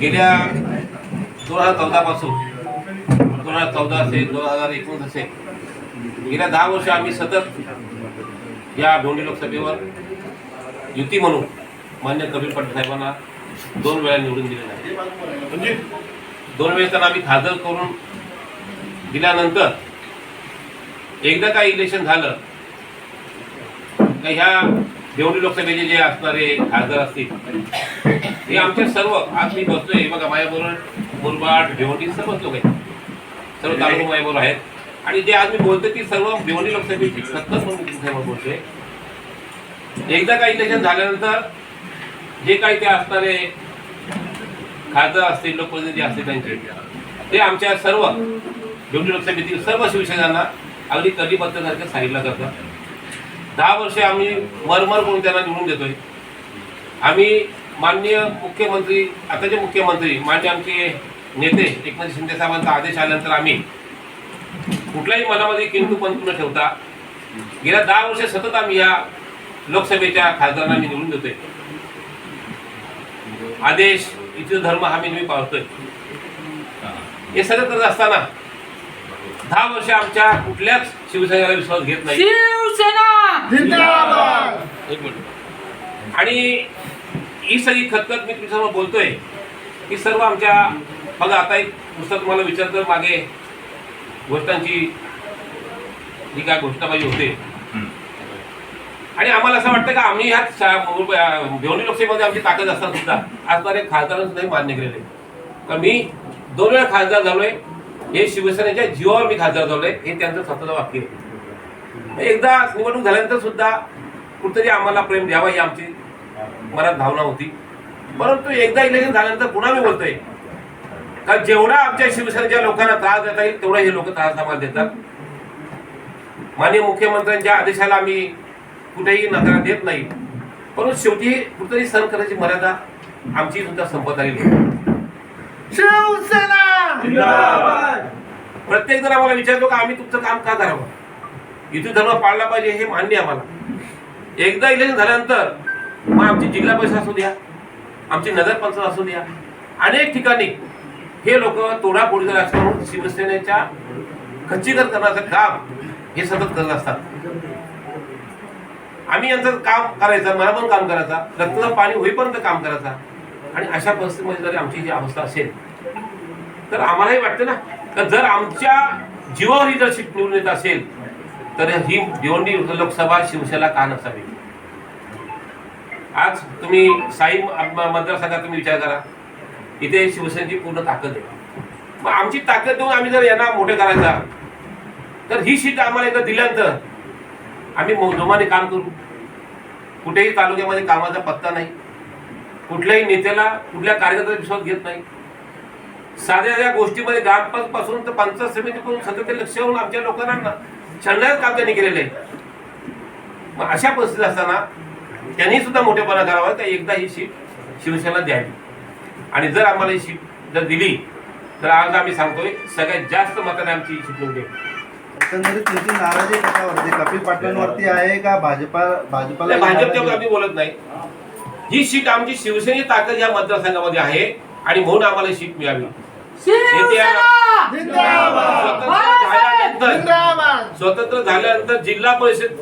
गेल्या दोन हजार चौदापासून दोन हजार चौदा असेल दोन हजार एकोणीस असेल गेल्या दहा वर्ष आम्ही सतत या ढोंडी लोकसभेवर युती म्हणून मान्य कबीर पाटील साहेबांना दोन वेळा निवडून दिलेलं आहे. म्हणजे? दोन वेळेस त्यांना आम्ही खासदार करून दिल्यानंतर एकदा का इलेक्शन झालं का ह्या देवणी लोकसभेचे जे असणारे खासदार असतील. हे आमचे सर्व आज मी बसतोय बघा माझ्याबरोबर मुरबाड भिवंडी सर्वच लोक आहेत. सर्व तालुका माझ्याबरोबर आहेत. आणि जे आज मी बोलतोय ती सर्व भिवंडी लोकसभेची सत्तर म्हणून बोलतोय. एकदा काही इलेक्शन झाल्यानंतर जे काही ते असणारे खासदार असतील लोकप्रतिनिधी असतील त्यांचे ते आमच्या सर्व भिवंडी लोकसभेतील सर्व शिवसेनांना अगदी कधीबद्धसारखं सांगितलं जातं. दहा वर्षे आम्ही मरमर म्हणून त्यांना निवडून देतोय. आम्ही माननीय मुख्यमंत्री आताचे मुख्यमंत्री मान्य आमचे नेते एकनाथ शिंदे साहेबांचा आदेश आल्यानंतर आम्ही कुठल्याही मनामध्ये किंतू पंतू न ठेवता गेल्या दहा वर्ष सतत आम्ही या लोकसभेच्या खासदारांना आम्ही निवडून देतोय. आदेश इथे धर्म हा मी नेहमी पाळतोय. हे सगळं करत असताना दहा वर्ष आमच्या कुठल्याच शिवसेनेला विश्वास घेत नाही. शिवसेना! एक मिनिट. आणि ही सगळी खतखत मी तुमच्यासमोर बोलतोय. ही सर्व आमच्या बघा आता एक पुस्तक तुम्हाला विचारतं मागे. गोष्टांची जी काय घोषणाबाजी होते. आणि आम्हाला असं वाटतं का आम्ही ह्या शा- भिवंडी लोकसभेमध्ये आमची ताकद असताना सुद्धा असणारे खासदारांना सुद्धा हे मान्य केलेले. का मी दोन वेळा खासदार झालोय. हे शिवसेनेच्या जीवावर मी खासदार झालोय हे त्यांचं स्वतःचं वाक्य आहे. एकदा निवडणूक झाल्यानंतर सुद्धा कुठतरी आम्हाला प्रेम द्यावा ही आमची मनात भावना होती. परंतु एकदा इलेक्शन झाल्यानंतर पुन्हा मी बोलतोय का जेवढा आमच्या शिवसेनेच्या लोकांना त्रास देता येईल तेवढा हे लोक त्रास आम्हाला देतात. माननीय मुख्यमंत्र्यांच्या आदेशाला आम्ही कुठेही नकार देत नाही. परंतु शेवटी कुठेतरी सहन करायची मर्यादा आमची सुद्धा संपत आलेली आहे. शिवसेना! प्रत्येक जण आम्हाला विचारतो का आम्ही तुमचं काम का करावं? इथे धर्म पाळला पाहिजे हे मान्य आहे आम्हाला. एकदा इलेक्शन झाल्यानंतर मग आमची जिल्हा परिषद असू द्या आमची नगरपंचायत असू द्या अनेक ठिकाणी हे लोक तोडाफोडीचं राजकारण शिवसेनेच्या खच्चीकर करण्याचं काम हे सतत करत असतात. आम्ही यांचं काम करायचं मला पण काम करायचा रक्ताचं पाणी होईपर्यंत काम करायचा. आणि अशा परिस्थितीमध्ये जरी आमची जी अवस्था असेल तर आम्हालाही वाटतं ना का जर आमच्या जीवावर ही जर सीट येत असेल तर ही भिवंडी लोकसभा शिवसेना का नसावी? आज तुम्ही साई म- मतदारसंघात तुम्ही विचार करा. इथे शिवसेनेची पूर्ण ताकद आहे. मग आमची ताकद देऊन आम्ही जर यांना मोठे करायचा तर ही सीट आम्हाला एकदा दिल्यानंतर आम्ही जोमाने काम करू. कुठेही तालुक्यामध्ये कामाचा पत्ता नाही. कुठल्याही नेत्याला कुठल्या कार्यकर्त्याचा विश्वास घेत नाही. साध्या साध्या गोष्टीमध्ये ग्रामपंचायत पासून तर पंचायत समितीपासून सतत लक्ष ठेवून आमच्या लोकांना छंदायच काम त्यांनी केलेलं आहे. मग अशा परिस्थितीत असताना त्यांनी सुद्धा मोठेपणा करावा तर एकदा ही सीट शिवसेना द्यावी. आणि जर आम्हाला ही सीट जर दिली तर आज आम्ही सांगतोय सगळ्यात जास्त मताने आमची ही सीट निवडेल एकंदरीत तुमची नाराजी कशावरती? कपिल पाटलांवरती आहे का भाजपा भाजपाला भाजपच्या आम्ही बोलत नाही. ही सीट आमची शिवसेनेची ताकद या मतदारसंघामध्ये आहे आणि म्हणून आम्हाला ही सीट मिळावी शिवसेना! स्वतंत्र झाल्यानंतर जिंदाबाद! स्वतंत्र झाल्यानंतर जिल्हा परिषद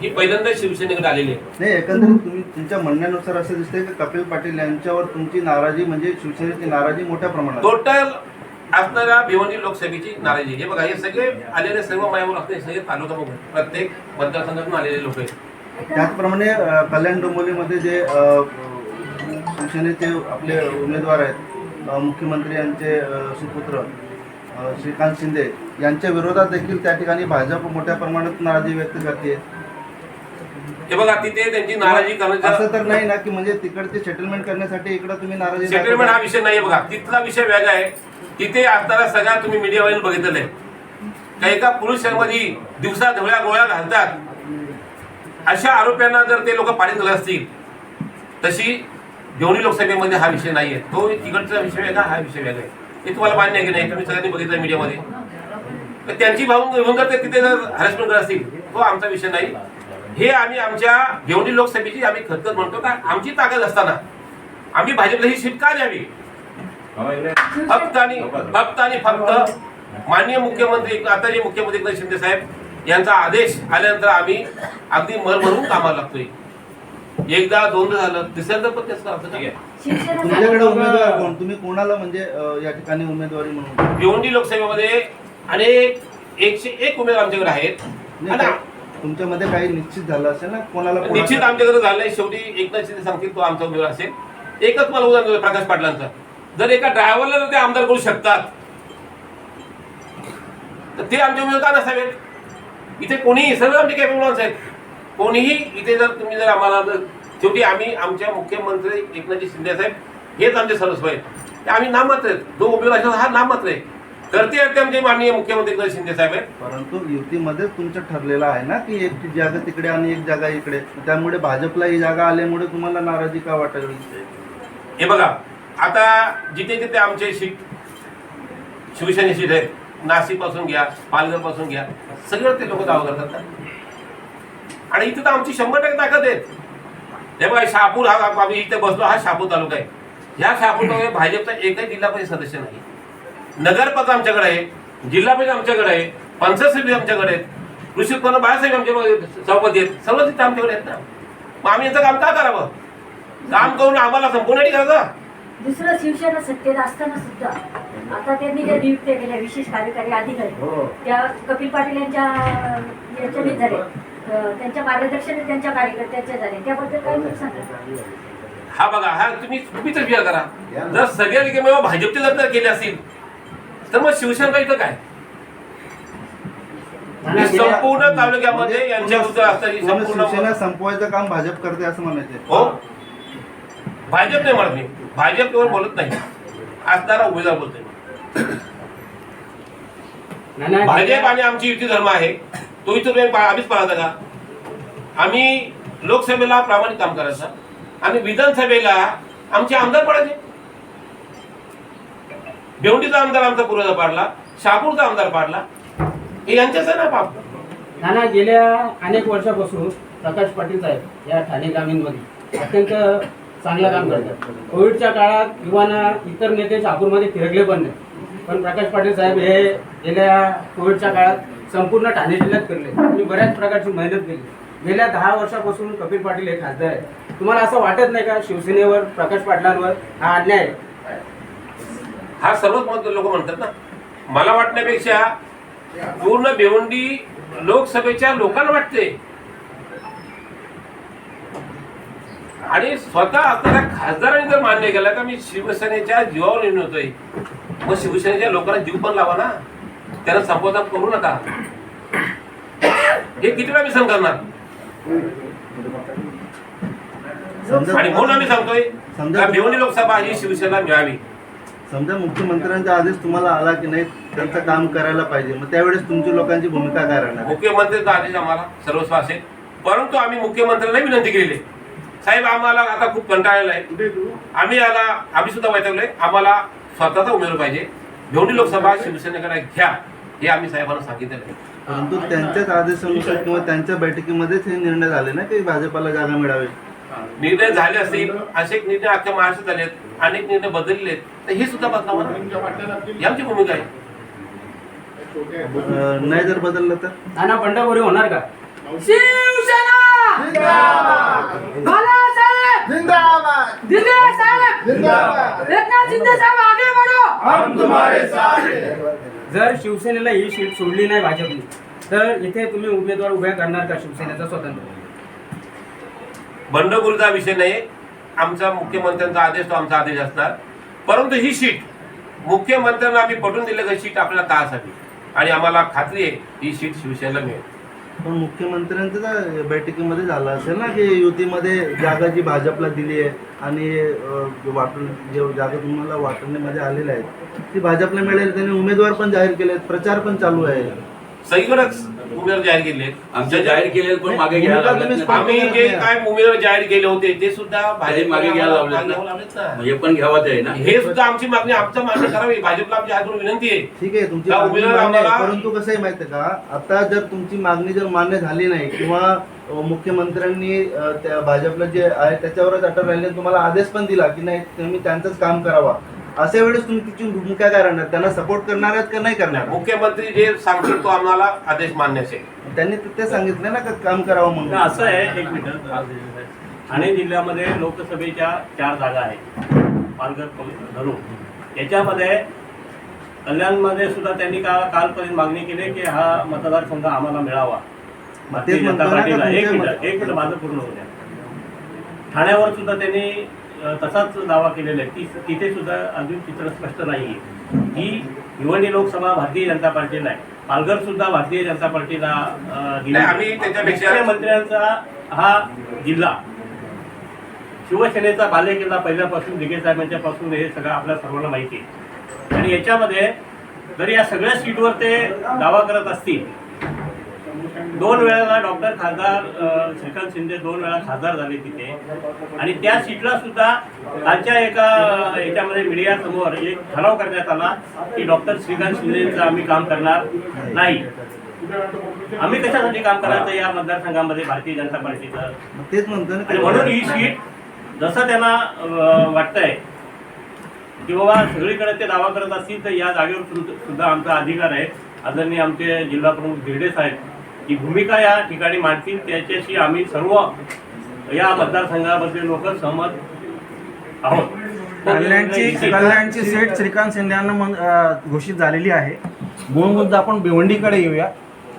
ही पहिल्यांदा शिवसेनेकडे आलेली आहे. नाही एकंदरीत तुम्ही तुमच्या म्हणण्यानुसार असं दिसतंय की कपिल पाटील यांच्यावर तुमची नाराजी म्हणजे शिवसेनेची नाराजी मोठ्या प्रमाणात टोटल असणाऱ्या भिवंडी लोकसभेची नाराजी हे बघा हे सगळे आलेले सर्व मायावर असते सगळे तालुका प्रत्येक मतदारसंघातून आलेले लोक आहेत. त्याचप्रमाणे कल्याण डोंबिवलीमध्ये जे शिवसेनेचे आपले उमेदवार आहेत मुख्यमंत्री यांचे सुपुत्र श्रीकांत शिंदे यांच्या विरोधात देखील त्या ठिकाणी भाजप मोठ्या प्रमाणात नाराजी व्यक्त करते. हे बघा तिथे त्यांची नाराजी असं करण्याचा तर नाही ना की म्हणजे तिकडचे सेटलमेंट करण्यासाठी इकडे तुम्ही नाराजी सेटलमेंट हा विषय नाही बघा. तिथला विषय वेगळा आहे. तिथे असताना सगळ्या तुम्ही मीडियावरील बघितलेलं आहे. का एका पुरुषांमध्ये दिवसा ढवळ्या गोळ्या घालतात? अशा आरोप्यांना जर ते लोक पाणी दिलं असतील तशी दोन्ही लोकसभेमध्ये हा विषय नाहीये. तो तिकडचा विषय वेगळा हा विषय वेगळा आहे. हे तुम्हाला मान्य आहे की नाही? तुम्ही सगळ्यांनी बघितलं मीडियामध्ये. तर त्यांची भावून घेऊन जर ते तिथे जर हॅरेसमेंट करत असतील तो आमचा विषय नाही. हे आम्ही आमच्या देवणी लोकसभेची आम्ही खतखत म्हणतो. का आमची ताकद असताना आम्ही भाजपला ही सीट का द्यावी. फक्त आणि फक्त आणि फक्त माननीय मुख्यमंत्री आताचे मुख्यमंत्री एकनाथ शिंदे साहेब यांचा आदेश आल्यानंतर आम्ही अगदी मरमरून कामाला लागतोय. एकदा दोनदा झालं तिसऱ्यांदा पण करतो ठीक आहे. तुमच्याकडे उमेदवार कोण? तुम्ही कोणाला म्हणजे अ, या ठिकाणी उमेदवारी म्हणून? भिवंडी लोकसभेमध्ये अनेक एकशे एक उमेदवार आमच्याकडे आहेत. नाही, आणि काय- तुमच्यामध्ये काही निश्चित झालं असेल ना? कोणाला निश्चित आमच्याकडे झालंय शेवटी एकनाथ शिंदे सांगतील तो आमचा उमेदवार असेल. एकच मला उदाहरण देतो प्रकाश पाटलांचं. जर एका ड्रायव्हरला जर ते आमदार करू शकतात तर ते आमचे उमेदवार का नसावेत? इथे कोणीही सर्व कॅबिनेट माणसं आहेत. कोणीही इथे जर तुम्ही जर आम्हाला जर शेवटी आम्ही आमच्या मुख्यमंत्री एकनाथजी शिंदे साहेब हेच आमचे सर्वस्व आहेत. ते आम्ही नाममात्र आहेत. जो असेल हा नाममात्र आहे. करते करते आमचे माननीय मुख्यमंत्री एकनाथ शिंदे साहेब आहेत. परंतु युतीमध्ये तुमचं ठरलेलं आहे ना की एक जागा तिकडे आणि एक जागा इकडे. त्यामुळे भाजपला ही जागा आल्यामुळे तुम्हाला नाराजी का वाटेल हे बघा आता जिथे जिथे आमचे सीट शिवसेने सीट आहेत नाशिकपासून घ्या पालघरपासून घ्या सगळं ते लोक दावा करतात. आणि इथं तर आमची शंभर टक्के ताकद आहेत हे बघा शहापूर हा आम्ही इथे बसलो हा शहापूर तालुका आहे. ह्या शहापूर तालुक्यात भाजपचा एकही जिल्हा परिषद सदस्य नाही. नगरपद आमच्याकडे आहे जिल्हा परिषद आमच्याकडे आहे पंचायत समिती आमच्याकडे आहेत कृषी उत्पन्न बाळासाहेब आमच्या सभापती आहेत सर्व तिथे आमच्याकडे आहेत ना. मग आम्ही याचं काम का करावं? काम करून आम्हाला संपूर्ण नाही करायचं दुसरं शिवसेना सत्तेत असताना सुद्धा आता त्यांनी ज्या नियुक्त्या केल्या विशेष कार्यकारी अधिकारी त्या कपिल पाटील यांच्या याच्याने झाले. त्यांच्या मार्गदर्शनाने त्यांच्या कार्यकर्त्यांच्या झाले. त्याबद्दल काय तुम्ही सांगा हा बघा हा तुम्ही तुम्हीच विचार करा. जर सगळ्या रिकामे भाजपचे जर तर केले असतील तर मग शिवसेना इथं काय? ही संपूर्ण तालुक्यामध्ये यांच्या शिवसेना संपूर्ण संपवायचं काम भाजप करते असं म्हणायचं हो. भाजप नाही म्हणत मी. भाजप केवळ बोलत नाही. असणारा उमेदवार बोलतोय. भाजप आणि आमची युती धर्म आहे. तो पा- आम्हीच पाहता का? आम्ही लोकसभेला प्रामाणिक काम करायचं आणि विधानसभेला आमचे आमदार पडायचे. भेवंडीचा आमदार आमचा पूर्वजा पाडला शहापूरचा आमदार पाडला. हे यांच्याच आहे ना पाप. नाना गेल्या अनेक वर्षापासून प्रकाश पाटील साहेब या ठाणे ग्रामीणमध्ये अत्यंत चांगलं काम करतात. कोविडच्या काळात युवांना इतर नेते शहापूरमध्ये फिरकले पण नाही पण प्रकाश पाटील साहेब हे गेल्या कोविडच्या काळात संपूर्ण ठाणे जिल्ह्यात फिरले. आणि बऱ्याच प्रकारची मेहनत केली. गेल्या दहा वर्षापासून कपिल पाटील हे खासदार आहेत. तुम्हाला असं वाटत नाही का शिवसेनेवर प्रकाश पाटलांवर हा अन्याय आहे? हा सर्वच महत्त्व लोक म्हणतात ना. मला वाटण्यापेक्षा पूर्ण भिवंडी लोकसभेच्या लोकांना वाटते. आणि स्वतः असणाऱ्या खासदारांनी जर मान्य केलं का मी शिवसेनेच्या जीवावर निर्णय होतोय मग शिवसेनेच्या लोकांना जीव पण लावा ना. त्यांना संबोधन करू नका. हे किती वेळा मी सहन करणार? आणि म्हणून आम्ही सांगतोय का भिवंडी लोकसभा ही शिवसेना मिळावी. समजा मुख्यमंत्र्यांचा आदेश तुम्हाला आला की नाही त्यांचं काम करायला पाहिजे. मग त्यावेळेस तुमची लोकांची भूमिका काय राहणार? मुख्यमंत्र्यांचा आदेश आम्हाला सर्वस्व असेल. परंतु आम्ही मुख्यमंत्र्यांना विनंती केली साहेब आम्हाला आता खूप कंटाळलेला आहे. आम्ही याला आम्ही सुद्धा वैतागलोय. आम्हाला स्वतःचा उमेदवार पाहिजे. भिवंडी लोकसभा शिवसेनेकडे घ्या. हे आम्ही साहेबांना सांगितलेलं आहे. परंतु त्यांच्याच आदेशानुसार किंवा त्यांच्या बैठकीमध्येच हे निर्णय झाले ना की भाजपाला जागा मिळावी? निर्णय झाले असतील. असे निर्णय अख्ख्या महाराष्ट्रात झाले आहेत अनेक निर्णय बदलले आहेत. तर हे सुद्धा बदलावं. ही आमची भूमिका आहे. नाही जर बदललं तर? नाना बंडखोरी होणार का? शिवसेना! बाळासाहेब जिंदाबाद. दिल्ली साहेब. जिंदाबाद. एकनाथ शिंदे साहेब आगे बढ़ो. हम तुम्हारे साथ हैं. जर शिवसेनेला ही सीट सोडली नाही भाजपने तर इथे तुम्ही उमेदवार उभ्या करणार का शिवसेनेचा स्वतंत्र? बंडखोरीचा विषय नाही. आमचा मुख्यमंत्र्यांचा आदेश तो आमचा आदेश असणार. परंतु ही सीट मुख्यमंत्र्यांना आम्ही पटवून दिलं की सीट आपल्याला का असावी आणि आम्हाला खात्री आहे ही सीट शिवसेनेला मिळेल. पण मुख्यमंत्र्यांचं तर बैठकीमध्ये झालं असेल ना की युतीमध्ये जागा जी भाजपला दिली आहे आणि वाटून जे जागा तुम्हाला वाटण्यामध्ये आलेल्या आहेत ती भाजपला मिळेल. त्यांनी उमेदवार पण जाहीर केले आहेत प्रचार पण चालू आहे. सगळीकडेच उमेदवार जाहीर केले आमच्या जाहीर केलेलं पण मागे घ्यायला. आम्ही जे काय उमेदवार जाहीर केले होते ते सुद्धा ते मागे घ्यायला लावलेत ना. ना. हे पण घ्यावं ते आहे ना हे सुद्धा आमची मागणी आमचं मागणी करावी भाजपला आमची हातून विनंती आहे ठीक आहे तुमची त्या मागणी उमेदवार मान्य आहे. आम्हाला- परंतु कसं आहे माहिती आहे का आता जर तुमची मागणी जर मान्य झाली नाही किंवा अं, मुख्यमंत्र्यांनी अं, त्या भाजपला जे आहे त्याच्यावरच अटक राहिले तुम्हाला आदेश पण दिला की नाही तुम्ही त्यांचंच काम करावा अशा वेळेस तुम्ही तिची भूमिका काय राहणार? त्यांना सपोर्ट करणार आहेत का नाही करणार? मुख्यमंत्री जे सांगतील तो आम्हाला आदेश मान्य असेल त्यांनी ते सांगितलं ना का काम करावं म्हणून. असं आहे एक मिनिट. ठाणे जिल्ह्यामध्ये लोकसभेच्या चार जागा आहेत. पालघर कमी- धरून याच्यामध्ये कल्याणमध्ये सुद्धा त्यांनी का कालपर्यंत मागणी केली की हा मतदारसंघ आम्हाला मिळावा. भारतीय जनता पार्टीला. एक मिनिट एक मिनिट माझं पूर्ण होऊ द्या. ठाण्यावर सुद्धा त्यांनी तसाच दावा केलेला आहे. ती तिथे सुद्धा अजून चित्र स्पष्ट नाही आहे ही भिवंडी लोकसभा भारतीय जनता पार्टीला आहे. पालघर सुद्धा भारतीय जनता पार्टीला आम्ही त्याच्यापेक्षा- मुख्यमंत्र्यांचा हा जिल्हा. शिवसेनेचा बालेकिल्ला पहिल्यापासून दिघे साहेबांच्या पासून हे सगळं आपल्या सर्वांना माहिती आहे. आणि याच्यामध्ये जर या सगळ्या सीटवर ते दावा करत असतील दोन वेळेला डॉक्टर खासदार श्रीकांत शिंदे दोन वेळा खासदार झाले तिथे. आणि त्या सीटला सुद्धा कालच्या एका याच्यामध्ये मीडिया समोर एक ठराव करण्यात आला की डॉक्टर श्रीकांत शिंदेचं आम्ही काम करणार नाही. आम्ही कशासाठी काम करायचं या मतदारसंघामध्ये भारतीय जनता पार्टीचं? तेच म्हणतो म्हणून ही सीट जसं त्यांना वाटतंय की बाबा सगळीकडे ते दावा करत असतील तर या जागेवर सुद्ध- सुद्धा आमचा अधिकार आहे. आदरणीय आमचे जिल्हा प्रमुख धिरडे साहेब ही भूमिका या ठिकाणी मांडतील त्याच्याशी आम्ही सर्व या मतदारसंघामध्ये लोक सहमत आहोत. कल्याणची कल्याणची सीट श्रीकांत शिंदे यांना घोषित झालेली आहे. मूळ मुद्दा आपण भिवंडीकडे येऊया.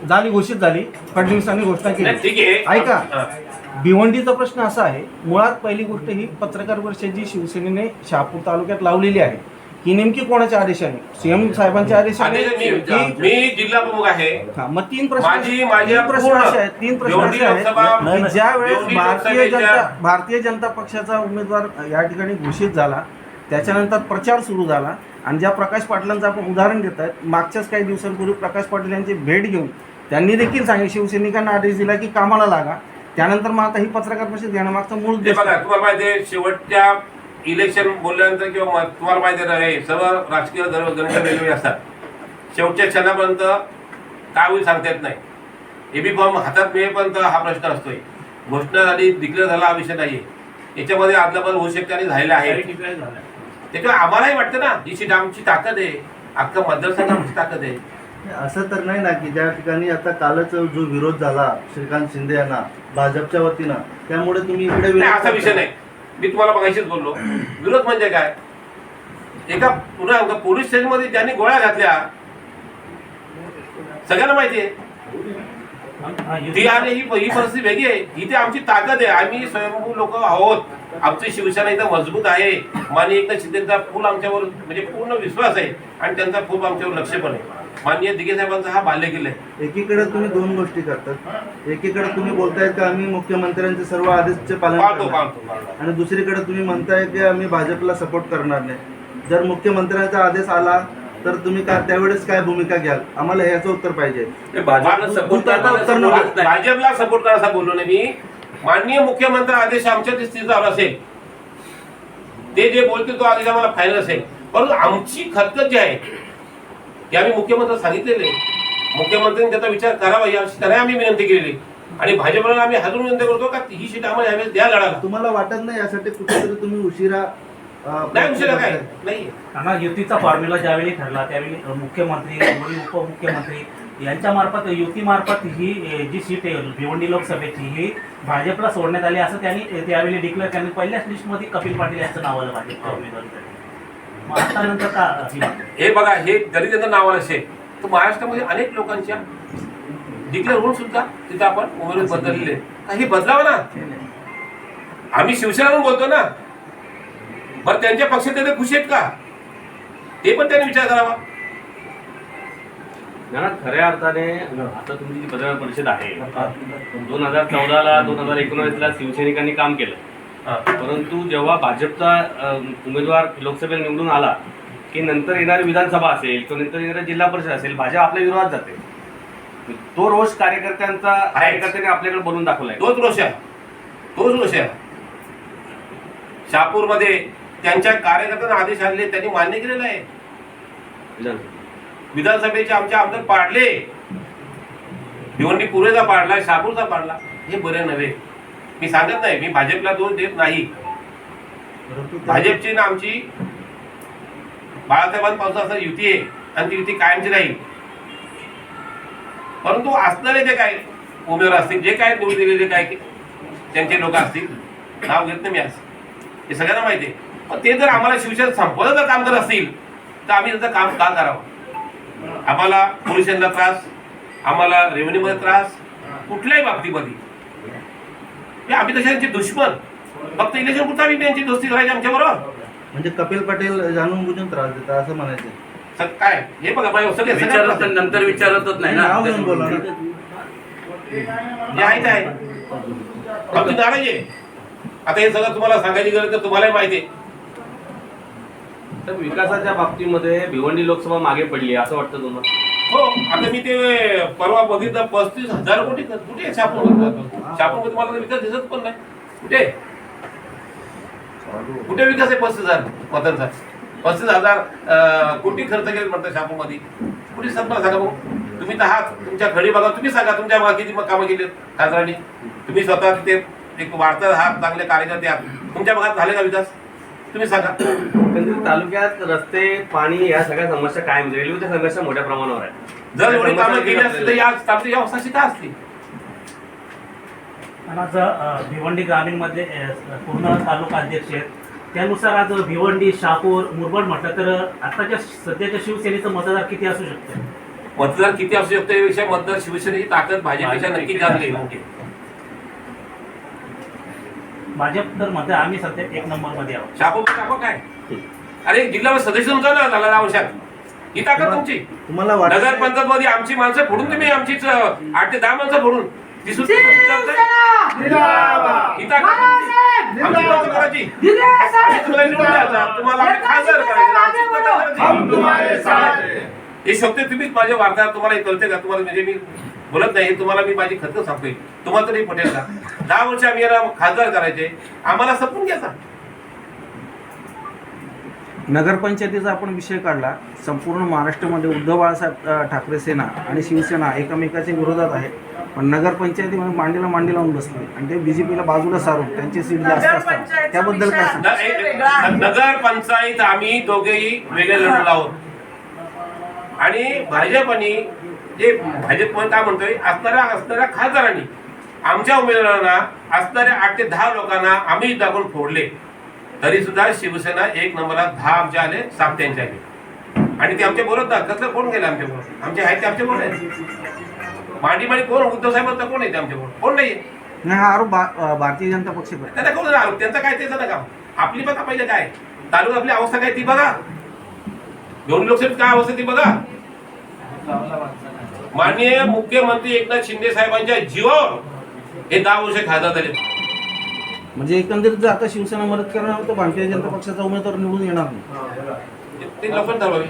झाली घोषित झाली. फडणवीसांनी घोषणा केली. ठीक आहे. ऐका. हा. भिवंडीचा प्रश्न असा आहे मुळात पहिली गोष्ट ही पत्रकार परिषद शिवसेनेने शहापूर तालुक्यात लावलेली आहे ही नेमकी कोणाच्या आदेशाने? सीएम साहेबांच्या आदेशाने? आणि मी की- मी जिल्हा प्रमुख आहे. हा, मग तीन प्रश्न माझी तीन प्रश्न पूर्ण असे आहेत तीन प्रश्न असे आहेत की ज्या वेळेस भारतीय लोकसभेच्या- जनता भारतीय जनता पक्षाचा उमेदवार या ठिकाणी घोषित झाला त्याच्यानंतर प्रचार सुरू झाला आणि ज्या प्रकाश पाटलांचं आपण उदाहरण देत आहेत मागच्याच काही दिवसांपूर्वी प्रकाश पाटील यांची भेट घेऊन त्यांनी देखील सांगितलं शिवसैनिकांना आदेश दिला की कामाला लागा. त्यानंतर मग आता ही पत्रकार परिषद घेणं मागचा मूळ ते उद्देश बघा तुम्हाला माहिती आहे शेवटच्या इलेक्शन बोलल्यानंतर किंवा म- तुम्हाला माहिती आहे हे सर्व राजकीय दर- गणित वेगवेगळे असतात. शेवटच्या क्षणापर्यंत काय होईल सांगता येत नाही. एबी फॉर्म हातात मिळेपर्यंत हा प्रश्न असतोय. घोषणा झाली डिक्लेअर झाला हा विषय नाहीये. याच्यामध्ये आदला पण होऊ शकते आणि झालेला आहे. त्याच्यामुळे आम्हालाही वाटतं ना ही सीट आमची ताकद आहे. अख्खा मतदारसंघ आमची ताकद आहे. असं तर नाही ना की ज्या ठिकाणी आता कालच जो विरोध झाला श्रीकांत शिंदे यांना भाजपच्या वतीनं त्यामुळे तुम्ही इकडे नाही असा विषय. नाही. मी तुम्हाला मगाशीच बोललो. विरोध म्हणजे काय? एका पुन्हा एकदा पोलीस स्टेशनमध्ये ज्यांनी गोळ्या घातल्या सगळ्यांना माहिती आहे. ती आणि ही ही परिस्थिती वेगळी आहे. इथे आमची ताकद आहे. आम्ही स्वयंभू लोक आहोत. आमची शिवसेना इथं मजबूत आहे. माने एकदा शिंदेचा फुल आमच्यावर म्हणजे पूर्ण विश्वास आहे. आणि त्यांचा खूप आमच्यावर लक्ष पण आहे. माननीय दिघे साहेबांचा हा बाल्यकिल्ला आहे. एकीकडे तुम्ही दोन गोष्टी करतात. एकीकडे तुम्ही बोलताय का आम्ही मुख्यमंत्र्यांचे सर्व आदेशचे पालन पाळतो करणार. पाळतो पाळतो. आणि दुसरीकडे तुम्ही म्हणताय की आम्ही भाजपला सपोर्ट करणार नाही. जर मुख्यमंत्र्यांचा आदेश आला तर तुम्ही का त्यावेळेस काय भूमिका घ्याल? आम्हाला ह्याचं उत्तर पाहिजे. भाजपला सपोर्ट नाही. भाजपला सपोर्ट करायचा बोललो नाही मी. माननीय मुख्यमंत्री आदेश आमच्या स्थितीवर असेल. ते जे बोलतील तो आदेश आम्हाला फायनल असेल. परंतु आमची खतखत जी आहे ती आम्ही मुख्यमंत्री सांगितलेले मुख्यमंत्र्यांनी त्याचा विचार करावा याची त्याने आम्ही विनंती केलेली आणि भाजपला आम्ही हातून विनंती करतो का ही सीट आम्हाला यावेळेस द्या लढायला. तुम्हाला वाटत नाही यासाठी कुठेतरी तुम्ही उशिरा नाही उशिरा काय? नाही. काना युतीचा फॉर्म्युला ज्यावेळी ठरला त्यावेळी मुख्यमंत्री उपमुख्यमंत्री यांच्या मार्फत युतीमार्फत ही जी सीट आहे भिवंडी लोकसभेची ही भाजपला सोडण्यात आली असं त्यांनी त्यावेळी डिक्लेअर त्यांनी पहिल्याच लिस्टमध्ये कपिल पाटील यांचं नाव आलं भाजपच्या उमेदवारीसाठी ही हे बघा हे जरी त्यांचं नाव आलं असेल तर महाराष्ट्रामध्ये अनेक लोकांच्या डिक्लेअर होऊन सुद्धा तिथे आपण उमेदवार बदललेले आहेत. काही बदलावं ना? आम्ही शिवसेना म्हणून बोलतो ना. बरं त्यांच्या पक्षात ते खुश आहेत का? ते पण त्यांनी विचार करावा. ना खऱ्या अर्थाने आता तुमची जी पत्रकार परिषद आहे दोन हजार चौदाला दोन हजार एकोणावीसला शिवसैनिकांनी काम केलं. हा. परंतु जेव्हा भाजपचा उमेदवार लोकसभेला निवडून आला की नंतर येणारी विधानसभा असेल किंवा नंतर येणारी जिल्हा परिषद असेल भाजप आपल्या विरोधात जाते. तो रोष कार्यकर्त्यांचा कार्यकर्त्यांनी आपल्याकडे बोलून दाखवलाय. तोच रोष आहे. तोच रोष आहे. शहापूरमध्ये त्यांच्या कार्यकर्त्यांना आदेश आणले त्यांनी मान्य केलेलं आहे. विधानसभा. विधानसभेचे आमचे आमदार पाडले. भिवंडी पूर्वेचा पाडला शहापूरचा पाडला. हे बरे नव्हे. मी सांगत नाही मी भाजपला दोष देत नाही. भाजपची ना आमची बाळासाहेबांपासून युती आहे आणि ती युती कायमची राहील. परंतु असणारे जे काय उमेदवार असतील जे काय निवडून दिलेले काय त्यांचे लोक असतील नाव घेत नाही मी आज. हे सगळ्यांना माहिती आहे. पण ते जर आम्हाला शिवसेना संपवलं जर काम करत असतील तर आम्ही त्याचं काम का करावं? आम्हाला पोलिसांना त्रास आम्हाला रेव्हेन्यूमध्ये त्रास कुठल्याही बाबतीमध्ये. हे आम्ही त्यांचे दुश्मन. फक्त इलेक्शन पुरता आम्ही त्यांची दोस्ती करायची आमच्या बरोबर. म्हणजे कपिल पटेल जाणून बुजून त्रास देतात असं म्हणायचं. काय? हे बघा माझ्या सगळे विचारत सगळे नंतर विचारतच नाही नाव घेऊन ना बोला ना. जे आहे ते आहे. आमची नाराजी आहे आता हे सगळं तुम्हाला सांगायची गरज तर तुम्हालाही माहिती आहे. तर विकासाच्या बाबतीमध्ये भिवंडी लोकसभा मागे पडली असं वाटतं तुम्हाला? हो आता मी ते परवा बघितलं पस्तीस हजार कोटी कुठे छापून शापूर तुम्हाला विकास दिसत पण नाही. कुठे? कुठे विकास आहे पस्तीस हजार? मतांचा पस्तीस हजार कोटी खर्च केले म्हणतात शापूरमध्ये कुठे संपला सांगा भाऊ तुम्ही तर हा तुमच्या घडी बघा तुम्ही सांगा तुमच्या भागात किती कामं केली खासदारांनी. तुम्ही स्वतः तिथे एक वार्ता हा चांगले कार्यकर्ते आहात. तुमच्या भागात झाले का विकास? तुम्ही सांगा. एकंदरीत तालुक्यात रस्ते पाणी या सगळ्या समस्या कायम रेल्वेच्या समस्या मोठ्या प्रमाणावर आहेत. जर एवढी कामं केली असतील तर या आमची या अवस्थाशी का असती? आणि आज अ, भिवंडी ग्रामीणमध्ये अ, पूर्ण तालुका अध्यक्ष आहेत. त्यानुसार आज भिवंडी शहापूर मुरबाड म्हटलं तर आताच्या सध्याच्या शिवसेनेचं मतदार किती असू शकतं? मतदार किती असू शकतो यापेक्षा मतदार शिवसेनेची ताकद भाजपपेक्षा नक्की जाणली भाजप तर मध्ये आम्ही सध्या एक नंबरमध्ये आहोत. शापो टाको काय? अरे जिल्हा सदस्य तुमचा ना झाला दहा वर्षात ही ताकद तुमची. तुम्हाला नगर पंचायत मध्ये आमची माणसं फोडून तुम्ही आमचीच अं, आठ ते दहा माणसं फोडून. ती सुद्धा शिवसेना ही ताकद तुमची. आमची माणसं करायची. आम्ही तुम्हाला निवडून द्यायचा. तुम्हाला आम्ही खासदार करायचं. आमची ताकद करायची. हे शब्द तुम्हीच माझ्या वार्ताहर तुम्हाला हे कळते का? तुम्हाला म्हणजे मी बोलत नाही हे तुम्हाला मी माझी खतं सांगतोय. तुम्हाला तरी पटेल का? दहा वर्ष आम्ही याला खासदार करायचे. आम्हाला सपून घ्यायचा नगरपंचायतीचा आपण विषय काढला. संपूर्ण महाराष्ट्रामध्ये उद्धव बाळासाहेब ठाकरे सेना आणि शिवसेना एकमेकाच्या विरोधात आहे. पण नगरपंचायतीमध्ये मांडीला मांडी लावून बसली. आणि ते बीजेपीला बाजूला सारून त्यांची सीट जास्त असतात. त्याबद्दल काय नगर पंचायत आम्ही दोघेही वेगळे लढलो आहोत आणि भाजपनी जे भाजप काय म्हणतोय? असणाऱ्या असणाऱ्या खासदारांनी. आमच्या उमेदवारांना असणाऱ्या आठ ते दहा लोकांना आम्ही दाखवून फोडले. तरी सुद्धा शिवसेना एक नंबरला दहा आमचे आले सात त्यांचे आले. आणि ते आमच्या बरोबर ना कसलं कोण गेले आमच्या बरोबर? आमचे आहेत ते आमच्या बरोबर आहेत. मांडी मांडी कोण? उद्धव साहेबांचा कोण आमच्या बरोबर? कोण नाही हा आरोप भारतीय जनता पक्ष त्यांना कोण आरोप? त्यांचं काय त्याचं नका. आपली बघा पहिले काय. तालुका आपली अवस्था काय ती बघा. दोन लोकसभेत काय अवस्था ती बघा. माननीय मुख्यमंत्री एकनाथ शिंदे साहेबांच्या जीवावर हे दहा वर्ष खासदार झाले म्हणजे एकंदरीत जर आता शिवसेना मदत करणार तर भारतीय जनता पक्षाचा उमेदवार निवडून येणार नाही. ते लवकर ठरवावे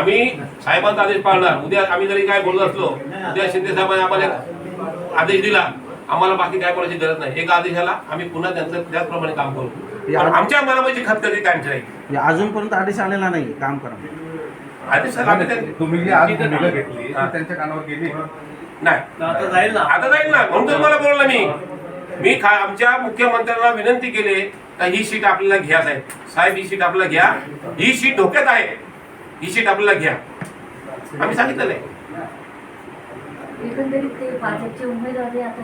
आम्ही साहेबांचा आदेश पाळणार. उद्या आम्ही जरी काय बोलत असलो उद्या शिंदे साहेबांनी आम्हाला आदेश दिला आम्हाला बाकी काय करायची गरज नाही. एका आदेशाला आम्ही पुन्हा त्यांचं त्याचप्रमाणे काम करू. आमच्या मनामध्ये खतखती कायमची राहील म्हणजे अजूनपर्यंत आदेश आलेला नाही काम करा. आम्ही त्या- तुम्ही जी आज भूमिका घेतली ती त्यांच्या कानावर गेली. नाही. आता जाईल ना. आता जाईल ना. म्हणून तुम्हाला बोललो मी. मी खा आमच्या मुख्यमंत्र्यांना विनंती केली तर ही सीट आपल्याला घ्या साहेब. साहेब ही सीट आपल्याला घ्या. ही सीट धोक्यात आहे. ही सीट आपल्याला घ्या. आम्ही सांगितलेलं आहे. एकंदरीत ते भाजपचे उमेदवार आता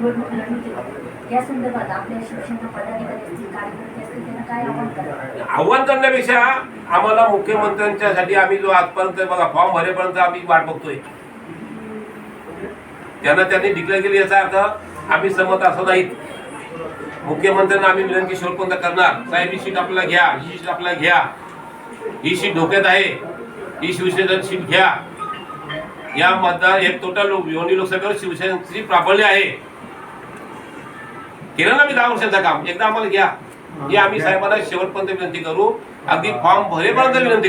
निवडणूक आहेत. या संदर्भात आपल्या पदाधिकारी असतील कार्यकर्ते असतील त्यांना काय आव्हान करा आव्हान करण्यापेक्षा आम्हाला मुख्यमंत्र्यांच्यासाठी आम्ही जो आजपर्यंत बघा फॉर्म भरेपर्यंत आम्ही वाट बघतोय. त्यांना त्यांनी डिक्लेअर केली याचा अर्थ आम्ही सहमत असं नाहीत. मुख्यमंत्र्यांना आम्ही विनंती शोधपर्यंत करणार. साहेब ही सीट आपल्याला घ्या ही सीट आपल्याला घ्या. ही सीट धोक्यात आहे. ही शिवसेना सीट घ्या. या मतदार एक टोटल भिवंडी लोकसभेवर शिवसेनेची प्राबल्य आहे केलं ना मी दहा वर्षांचं काम? एकदा आम्हाला घ्या. आम्ही साहेबांना शेवटपर्यंत विनंती करू. अगदी फॉर्म भरेपर्यंत विनंती